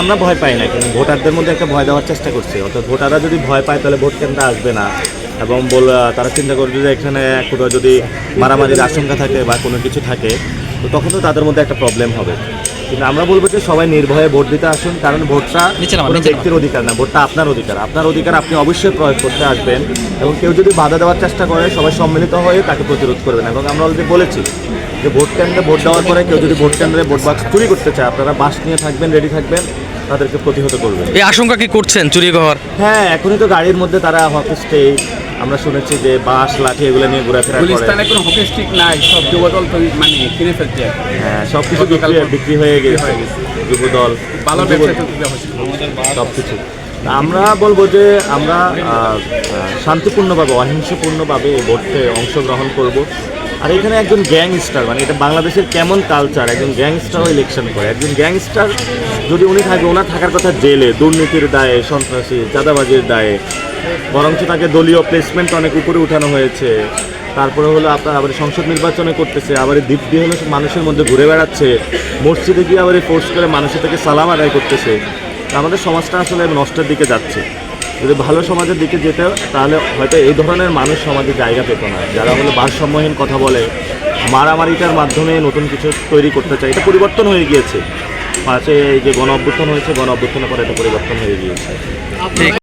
আমরা ভয় পাই না কিন্তু ভোটারদের মধ্যে একটা ভয় দেওয়ার চেষ্টা করছি। অর্থাৎ ভোটাররা যদি ভয় পায় তাহলে ভোট কেন্দ্রে আসবে না। এবং বল তারা চিন্তা করবে যে এখানে কোথাও যদি মারামারির আশঙ্কা থাকে বা কোনো কিছু থাকে তো তখন তো তাদের মধ্যে একটা প্রবলেম হবে। কিন্তু আমরা বলব যে সবাই নির্ভয়ে ভোট দিতে আসুন কারণ ভোটটা কোনো ব্যক্তির অধিকার না ভোটটা আপনার অধিকার। আপনার অধিকার আপনি অবশ্যই প্রয়োগ করতে আসবেন এবং কেউ যদি বাধা দেওয়ার চেষ্টা করে সবাই সম্মিলিত হয়ে তাকে প্রতিরোধ করবেন। এবং আমরা অলরেডি বলেছি যে ভোট কেন্দ্রে ভোট দেওয়ার পরে কেউ যদি ভোট কেন্দ্রে ভোট বাক্স চুরি করতে চায় আপনারা বাস নিয়ে থাকবেন রেডি থাকবেন। তাদেরকে প্রতিহত করবে এই আশঙ্কা কি করছেন চুরি হওয়ার? হ্যাঁ এখনই তো গাড়ির মধ্যে তারা হকি স্টেক আমরা শুনেছি যে বাস লাঠি এগুলো নিয়ে ঘোরাফেরা করে। কোনো হকি স্টিক নাই সব যুবদল তো মানে কিনে ফেলছে। হ্যাঁ সব কিছু বিক্রি বিক্রি হয়ে গেছে। হয়ে গেছে। যুবদল ভালো সব কিছু। আমরা বলব যে আমরা শান্তিপূর্ণভাবে অহিংসপূর্ণভাবে এই ভোটে অংশগ্রহণ করব। আর এখানে একজন গ্যাংস্টার মানে এটা বাংলাদেশের কেমন কালচার একজন গ্যাংস্টারও ইলেকশন করে। একজন গ্যাংস্টার যদি উনি থাকে ওনার থাকার কথা জেলে, দুর্নীতির দায়ে, সন্ত্রাসী, চাঁদাবাজির দায়ে। বরঞ্চ তাকে দলীয় প্লেসমেন্ট অনেক উপরে উঠানো হয়েছে। তারপরে হলো আপনার আবার সংসদ নির্বাচনে করতেছে, আবার দিয়ে হলো মানুষের মধ্যে ঘুরে বেড়াচ্ছে। মসজিদে গিয়ে আবার ফোর্স করে মানুষের থেকে সালাম আদায় করতেছে। আমাদের সমাজটা আসলে নষ্টের দিকে যাচ্ছে। যদি ভালো সমাজের দিকে যেতে তাহলে হয়তো এই ধরনের মানুষ সমাজে জায়গা পেত না। যারা হলো ভারসাম্যহীন কথা বলে, মারামারিটার মাধ্যমে নতুন কিছু তৈরি করতে চায়, এটা পরিবর্তন হয়ে গিয়েছে। পাশে এই যে গণ অভ্যুত্থান হয়েছে গণ অভ্যুত্থানের পরে এটা পরিবর্তন হয়ে গিয়েছে।